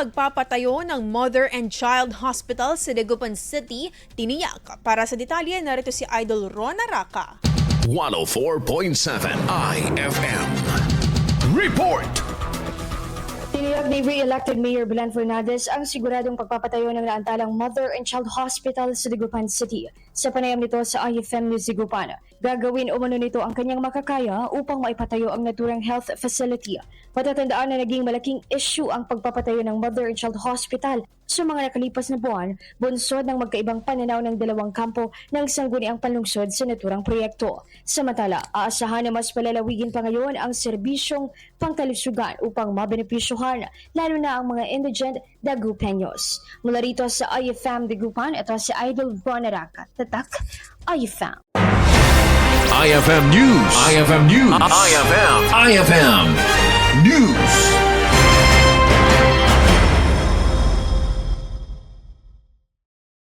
Pagpapatayo ng Mother and Child Hospital sa Dagupan City, tiniyak. Para sa detalye, narito si Idol Rona Raka. 104.7 IFM. Report! Tiniyak ni re-elected Mayor Belen Fernandez ang siguradong pagpapatayo ng naantalang Mother and Child Hospital sa Dagupan City. Sa panayam nito sa IFM News Dagupan, gagawin umano nito ang kanyang makakaya upang maipatayo ang naturang health facility. Matatandaan na naging malaking issue ang pagpapatayo ng Mother and Child Hospital sa mga nakalipas na buwan, bunsod ng magkaibang pananaw ng dalawang kampo ng sangguniang panlungsod sa naturang proyekto. Samantala, aasahan na mas palalawigin pa ngayon ang serbisyong pangkalusugan upang mabenepisyuhan lalo na ang mga indigent Dagupeños. Mula rito sa IFM Dagupan, ito si Idol Ron Araka. Tatak, IFM. IFM News. IFM News. IFM. IFM News.